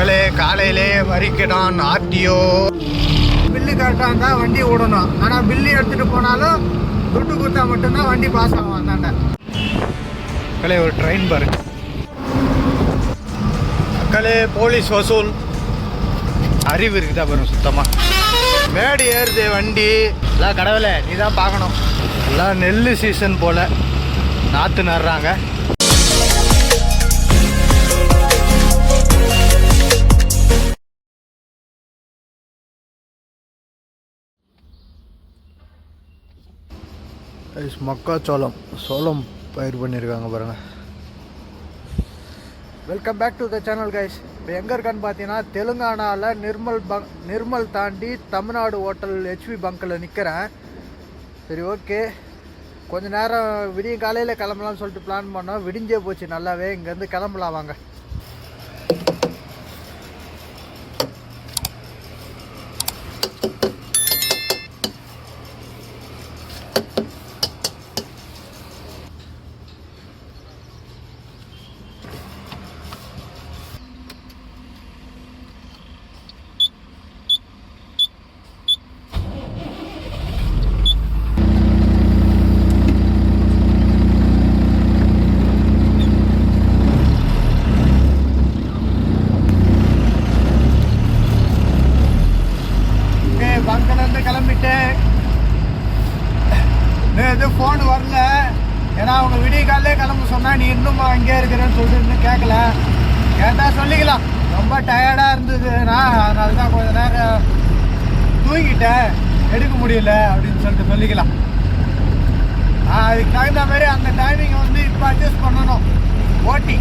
மக்களே காலையிலே வரிக்கணும் RTO. Bill கரெக்டாக இருந்தால் வண்டி விடணும் ஆனால் பில்லு எடுத்துகிட்டு போனாலும் துட்டு கொடுத்தா மட்டும்தான் வண்டி பாஸ் ஆகும் அந்தாண்ட மக்களே ஒரு ட்ரெயின் பாருங்க. மக்களே போலீஸ் வசூல். அறிவு இருக்குதா பாருங்க சுத்தமாக மேடு ஏறுது வண்டி. எல்லாம் கடவுளே நீ தான் பார்க்கணும். எல்லாம் நெல் சீசன் போல் நாற்று நடுறாங்க. இஸ் மக்காச்சோளம் சோளம் பயிர் பண்ணியிருக்காங்க பாருங்கள் welcome back to the channel guys இப்போ எங்கே இருக்கான்னு பார்த்தீங்கன்னா தெலுங்கானாவில் நிர்மல் பங்க் நிர்மல் தாண்டி தமிழ்நாடு ஹோட்டல் ஹெச்பி பங்க்கில் நிற்கிறேன் சரி ஓகே கொஞ்ச நேரம் விடிய காலையில் கிளம்பலாம்னு சொல்லிட்டு பிளான் பண்ணோம் விடிஞ்சே போச்சு நல்லாவே இங்கேருந்து கிளம்பலாம் வாங்க ஓகே பங்கிலேருந்து கிளம்பிட்டேன். இது எதுவும் ஃபோன் வரல. ஏன்னா அவங்க விடிய காலையிலே கிளம்ப சொன்னால் நீ இன்னும் அங்கே இருக்கிறேன்னு சொல்லிட்டு இன்னும் கேட்கல கேட்டால் சொல்லிக்கலாம். ரொம்ப டயர்டாக இருந்ததுன்னா அதனால தான் கொஞ்ச நேரம் தூங்கிட்டேன். எடுக்க முடியல அப்படின்னு சொல்லிட்டு சொல்லிக்கலாம். அதுக்கு தகுந்த மாதிரி அந்த டைமிங்கை வந்து இப்போ அட்ஜஸ்ட் பண்ணணும். ஓட்டி.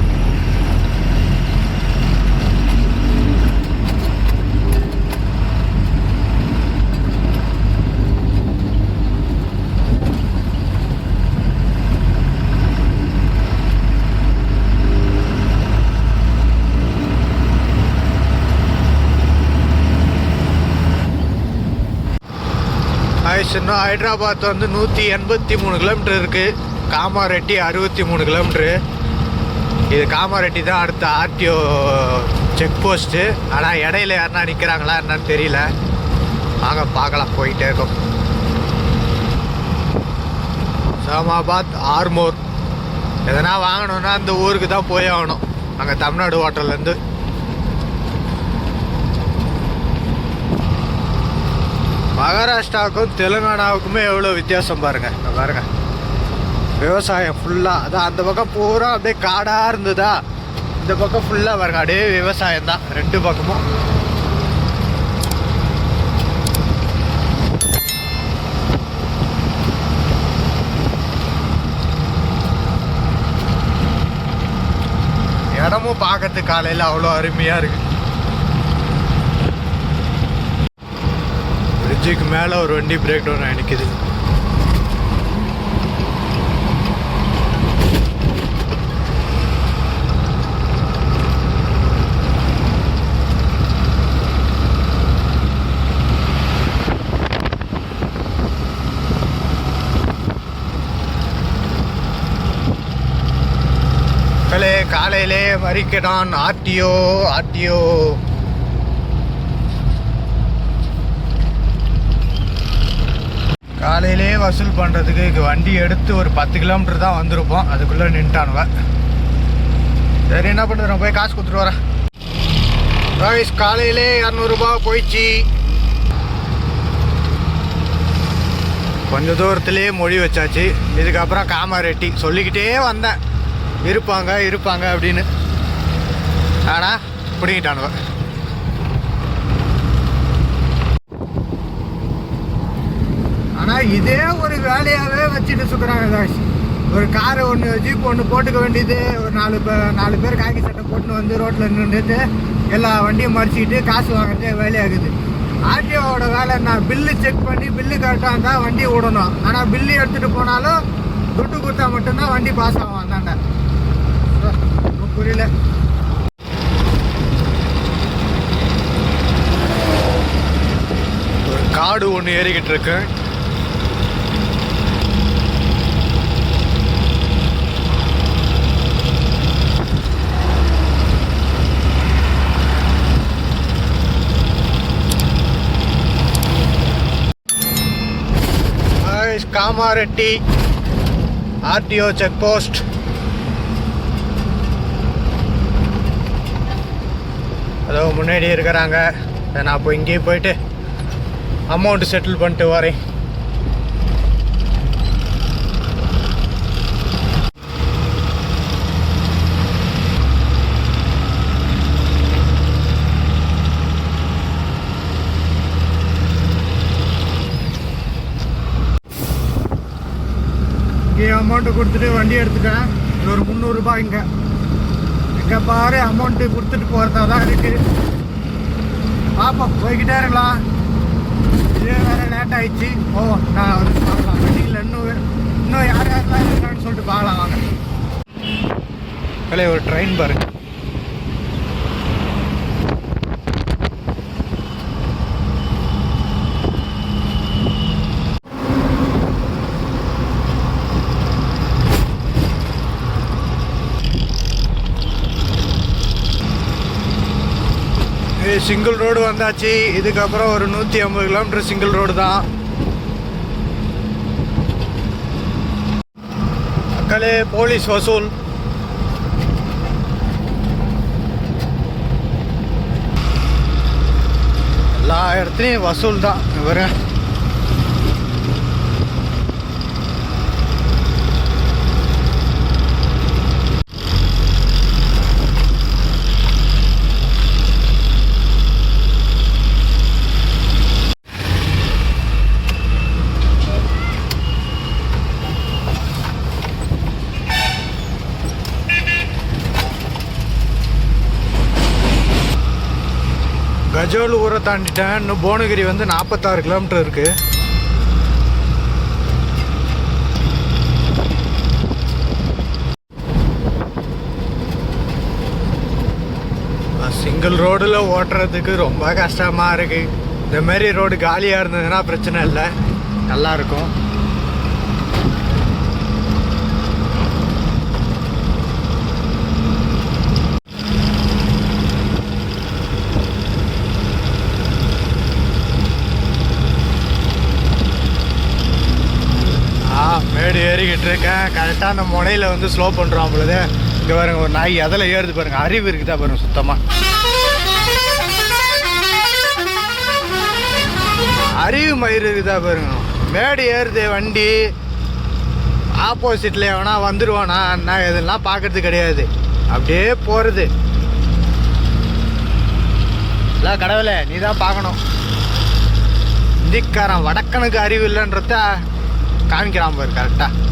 இன்னும் ஹைதராபாத் வந்து நூற்றி எண்பத்தி மூணு கிலோமீட்டர் இருக்குது காமாரெட்டி அறுபத்தி மூணு கிலோமீட்ரு இது காமாரெட்டி தான் அடுத்த ஆர்டிஓ செக் போஸ்ட்டு ஆனால் இடையில யாருனா நிற்கிறாங்களா என்னன்னு தெரியல. வாங்க பார்க்கலாம். போயிட்டே இருக்கோம். இஸ்லாமாபாத் ஆர்மோர். எதனா வாங்கணுன்னா அந்த ஊருக்கு தான் போய் ஆகணும். அங்கே தமிழ்நாடு ஹோட்டல்லேருந்து மகாராஷ்டிராவுக்கும் தெலுங்கானாவுக்குமே எவ்வளோ வித்தியாசம் பாருங்க. இந்த பாருங்கள் விவசாயம் ஃபுல்லாக அதான் அந்த பக்கம் பூரா அப்படியே காடாக இருந்ததா? இந்த பக்கம் ஃபுல்லாக பாருங்க. அப்படியே விவசாயம் தான். ரெண்டு பக்கமும். இடமும் பார்க்கறதுக்கு காலையில் அவ்வளோ அருமையாக இருக்குது பிரிட்ஜுக்கு மேலே ஒரு வண்டி பிரேக் டவுன் ஆகி காலையிலே வரிக்கடான் ஆர்டிஓ ஆர்டிஓ காலையிலே வசூல் பண்ணுறதுக்கு இங்க வண்டி எடுத்து ஒரு பத்து கிலோமீட்டர் தான் வந்திருப்போம். அதுக்குள்ளே நின்ட்டானுவ. சரி என்ன பண்ணுறது நான் போய் காசு கொடுத்துட்டு வரேன். ராய்ஸ் காலையிலே இரநூறுபா போயிடுச்சு. கொஞ்ச தூரத்துலேயே மொழி வச்சாச்சு. இதுக்கப்புறம் காமாரெட்டி. சொல்லிக்கிட்டே வந்தேன். இருப்பாங்க இருப்பாங்க அப்படின்னு. ஆனால் பிடிங்கிட்டானுவ. இதே ஒரு வேலையாகவே வச்சுட்டு சுற்றுறாங்க தாஷ் ஒரு காரை ஒன்று ஜீப் ஒன்று போட்டுக்க வேண்டியது. ஒரு நாலு பேர் நாலு பேர் காக்கி சட்டை போட்டுன்னு வந்து ரோட்டில் நின்றுட்டு எல்லா வண்டியும் மடிச்சிக்கிட்டு காசு வாங்குறதே வேலையாகுது. ஆர்டிஓவோட வேலை நான் பில்லு செக் பண்ணி பில்லு கரெக்டாக இருந்தால் வண்டி விடணும் ஆனால் பில்லு எடுத்துகிட்டு போனாலும் துட்டு கொடுத்தா மட்டும்தான் வண்டி பாஸ் ஆகும் அந்தாண்ட புரியல. ஒரு காடு ஒன்று ஏறிக்கிட்டு இருக்கு. காமாரெட்டி ஆர்டிஓ செக் போஸ்ட் அதோ முன்னாடி இருக்கிறாங்க. நான் அப்போ இங்கேயே போயிட்டு அமௌண்ட் செட்டில் பண்ணிட்டு வரேன். இங்கே அமௌண்ட்டு கொடுத்துட்டு வண்டி எடுத்துட்டேன். இது ஒரு முந்நூறுரூபா இங்கே. இங்கே பாரு அமௌண்ட்டு கொடுத்துட்டு போகிறதா தான் இருக்குது பார்ப்போம் போய்கிட்டே இருக்கலாம். இதே வேறு லேட் ஆயிடுச்சு. ஓ நான் வந்து பார்க்கலாம் வண்டியில் இன்னும் இன்னும் யார் யாரெல்லாம் இருக்கான்னு சொல்லிட்டு பார்க்கலாம். வாங்க. ஒரு ட்ரெயின் பாருங்கள் இது சிங்கிள் ரோடு வந்தாச்சு. இதுக்கப்புறம் ஒரு நூற்றி ஐம்பது கிலோமீட்டர் சிங்கிள் ரோடு தான். மக்களே போலீஸ் வசூல். எல்லா இடத்துலையும் வசூல் தான். இவரு கஜோல் ஊரை தாண்டிட்டேன். இன்னும் புவனகிரி வந்து நாற்பத்தாறு கிலோமீட்டர் இருக்கு. சிங்கிள் ரோடில் ஓட்டுறதுக்கு ரொம்ப கஷ்டமாக இருக்குது இந்த மாதிரி ரோடு காலியாக இருந்ததுன்னா பிரச்சனை இல்லை. நல்லாயிருக்கும் இருக்கும் ஆ மேடு ஏறிக்கிட்டு இருக்கேன் கரெக்டாக அந்த முனையில் வந்து ஸ்லோ பண்ணுறோம் பொழுது. இங்கே பாருங்க ஒரு நாய் அதில் ஏறுது பாருங்க. அறிவு இருக்குதா பாருங்க சுத்தமாக அறிவு மயிர் இருக்குதா பாருங்க. மேடு ஏறுது வண்டி ஆப்போசிட்டில் எவனா வந்துடுவானா என்ன இதெல்லாம் பார்க்கறது கிடையாது. அப்படியே போகிறது இல்லை கடவுளே நீ தான் பார்க்கணும். இந்திக்காரன் வடக்கனுக்கு அறிவு இல்லைன்றத காமிக்கிறான் பாரு கரெக்டாக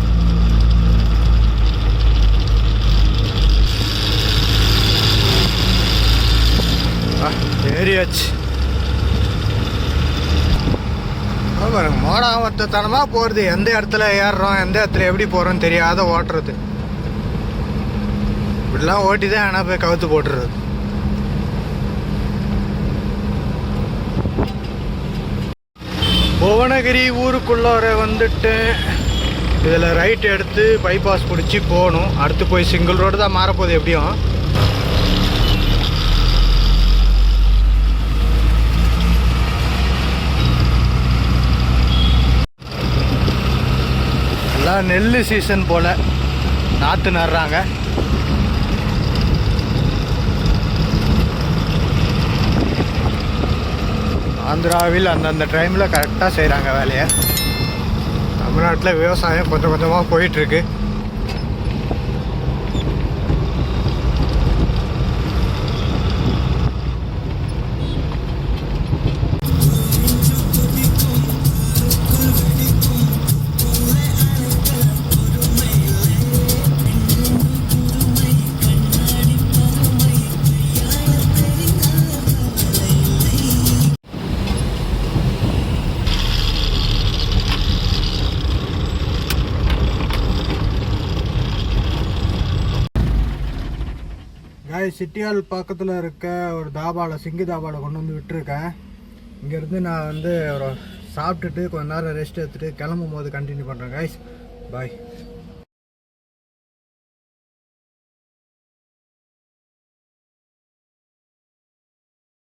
ஏறியாச்சு ஆ, பாருங்க போகிறது எந்த இடத்துல ஏறுறோம் எந்த இடத்துல எப்படி போகிறோம்னு தெரியாத ஓட்டுறது. இப்படிலாம் ஓட்டி தான் ஆனால் போய் கவுத்து போட்டுறது. புவனகிரி ஊருக்குள்ளார வந்துட்டு இதில் ரைட் எடுத்து பைபாஸ் பிடிச்சி போகணும். அடுத்து போய் சிங்கிள் ரோடு தான் மாறப்போகுது எப்படியும். எல்லாம் நெல் சீசன் போல் நாற்று நடுறாங்க. ஆந்திராவில் அந்தந்த டைமில் கரெக்டாக செய்கிறாங்க வேலையை. தமிழ்நாட்டில் விவசாயம் கொஞ்சம் கொஞ்சமாக போயிட்டுருக்கு காய் சிட்டியால் பக்கத்தில் இருக்க ஒரு தாபாவில் சிங்கி தாபாவில் கொண்டு வந்து விட்டுருக்கேன். இங்கேருந்து நான் வந்து ஒரு சாப்பிட்டுட்டு கொஞ்ச நேரம் ரெஸ்ட் எடுத்துகிட்டு கிளம்பும் போது கண்டினியூ பண்ணுறேன் காய்ஸ் பாய்